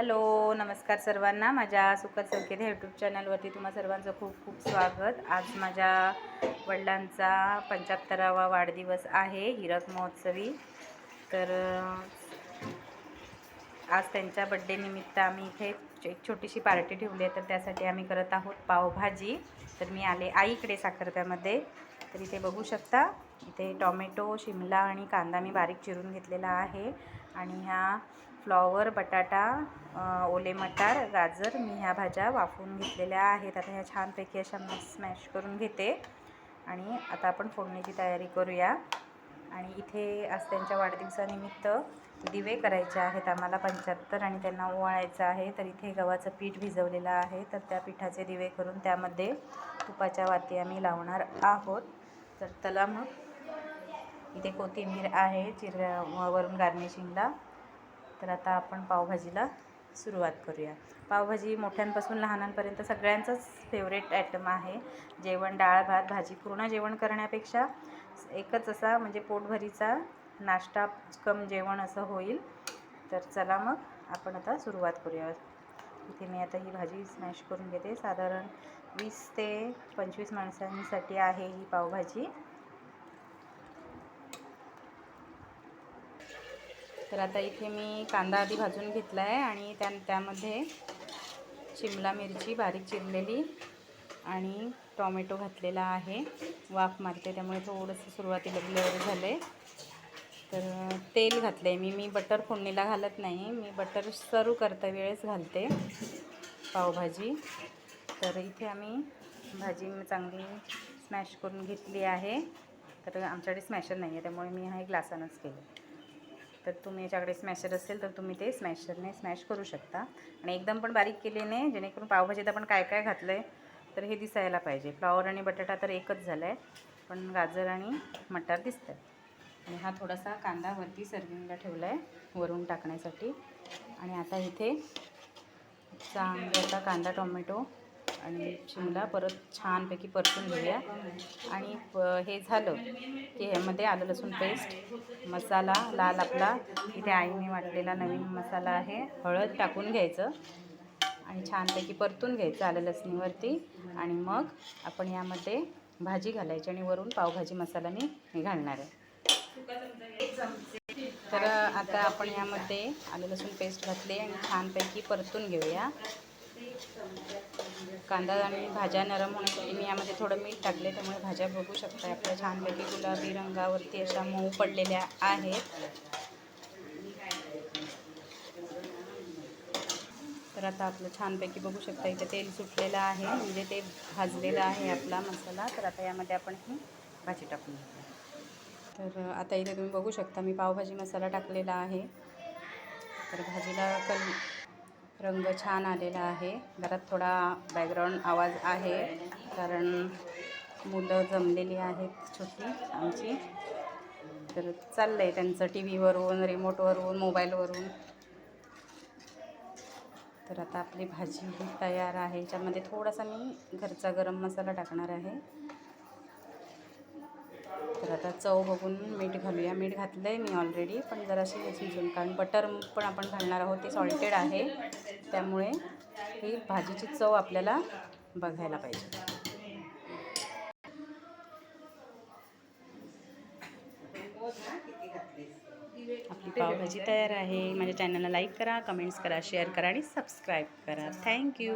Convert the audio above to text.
Hello नमस्कार सर्वांना. माझ्या सुखद संकेत ह्या यूट्यूब चॅनलवरती तुम्हा सर्वांचं खूप खूप स्वागत. आज माझ्या वडिलांचा पंच्याहत्तरावा वाढदिवस आहे हिरक महोत्सवी. तर आज त्यांच्या बड्डेनिमित्त आम्ही इथे एक छोटीशी पार्टी ठेवली आहे तर त्यासाठी आम्ही करत आहोत पावभाजी. तर मी आले आईकडे साखरप्यामध्ये तर इथे बघू शकता इथे टॉमॅटो शिमला आणि कांदा मी बारीक चिरून घेतलेला आहे. आणि ह्या फ्लॉवर बटाटा ओले मटार गाजर मी ह्या भाज्या वाफवून घेतलेल्या आहेत. आता ह्या छानपैकी अशा स्मॅश करून घेते. आणि आता आपण फोडणीची तयारी करूया. आणि इथे आज त्यांच्या वाढदिवसानिमित्त दिवे करायचे आहेत. आम्हाला पंच्याहत्तर आणि त्यांना ओवाळायचं आहे. तर इथे गव्हाचं पीठ भिजवलेलं आहे. तर त्या पिठाचे दिवे करून त्यामध्ये तुपाच्या वाती आम्ही लावणार आहोत. तर त्याला मग. इथे कोथिंबीर आहे चिर वरून गार्निशिंगला. तर आता आपण पावभाजीला सुरुवात करूया. पावभाजी मोठ्यांपासून लहानांपर्यंत सगळ्यांचंच फेवरेट आयटम आहे. जेवण डाळ भात भाजी पूर्ण जेवण करण्यापेक्षा एकच असा म्हणजे पोटभरीचा नाश्ता कम जेवण असं होईल. तर चला मग आपण आता सुरुवात करूया. इथे मी आता ही भाजी स्मॅश करून घेते. साधारण वीस ते पंचवीस माणसांसाठी आहे ही पावभाजी. तर आता इथे मी कांदा आधी भाजून घेतला आहे आणि त्या त्यामध्ये शिमला मिरची बारीक चिरलेली आणि टॉमॅटो घातलेला आहे. वाफ मारते त्यामुळे थोडंसं सुरुवातीला ब्लर झालं. आहे तर तेल घातलं आहे मी. मी बटर फोडणीला घालत नाही. मी बटर सर्व करता वेळेस घालते. पावभाजी. तर इथे आम्ही भाजी चांगली स्मॅश करून घेतली आहे. तर आमच्याकडे स्मॅशर नाही आहे त्यामुळे मी हा ग्लासानंच केलं तर तुम्ही याच्याकडे स्मॅशर असेल तर तुम्ही ते स्मॅशरने स्मॅश करू शकता. आणि एकदम पण बारीक केलेने जेणेकरून पावभाजीत आपण काय काय घातलं आहे तर हे दिसायला पाहिजे. फ्लॉवर आणि बटाटा तर एकच झाला आहे पण गाजर आणि मटार दिसतं आणि हा थोडासा कांदा वरती सर्विंगला ठेवला आहे वरून टाकण्यासाठी. आणि आता इथे चांगला कांदा टोमॅटो आणि शिमला परत छानपैकी परतून घेऊया. आणि हे झालं की ह्यामध्ये आलं लसूण पेस्ट मसाला लाल आपला. इथे आईने वाटलेला नवीन मसाला आहे. हळद टाकून घ्यायचं आणि छानपैकी परतून घ्यायचं आलं लसणीवरती. आणि मग आपण यामध्ये भाजी घालायची आणि वरून पावभाजी मसाला मी हे घालणार आहे. तर आता आपण यामध्ये आलं लसूण पेस्ट घातली आणि छानपैकी परतून घेऊया. कांदा आणि भाज्या नरम होण्यासाठी मी यामध्ये थोडं मीठ टाकले त्यामुळे भाज्या बघू शकता आपल्या छानपैकी गुलाबी रंगावरती अशा मऊ पडलेल्या आहेत. तर आता आपलं छानपैकी बघू शकता इथे तेल सुटलेलं आहे म्हणजे ते भाजलेलं आहे आपला मसाला. तर आता यामध्ये आपण ही भाजी टाकून तर आता इथे तुम्ही बघू शकता मी पावभाजी मसाला टाकलेला आहे. तर भाजीला कल रंग छान आलेला आहे. घरात थोडा बॅकग्राऊंड आवाज आहे. कारण मुलं जमलेली आहेत छोटी आमची. तर चाललं आहे त्यांचं टी व्हीवरून रिमोटवरून मोबाईलवरून तर आता आपली भाजी ही तयार आहे. याच्यामध्ये थोडासा मी घरचा गरम मसाला टाकणार आहे. तर आता चव बघून मीठ घालूया. मीठ घातलं आहे मी ऑलरेडी पण जराशी अजून कारण बटर पण आपण घालणार आहोत. ते सॉल्टेड आहे. त्यामुळे ही भाजीची चव आपल्याला बघायला पाहिजे. आपली पावभाजी तयार आहे. माझ्या चॅनलला लाईक करा कमेंट्स करा शेअर करा आणि सबस्क्राईब करा. थँक्यू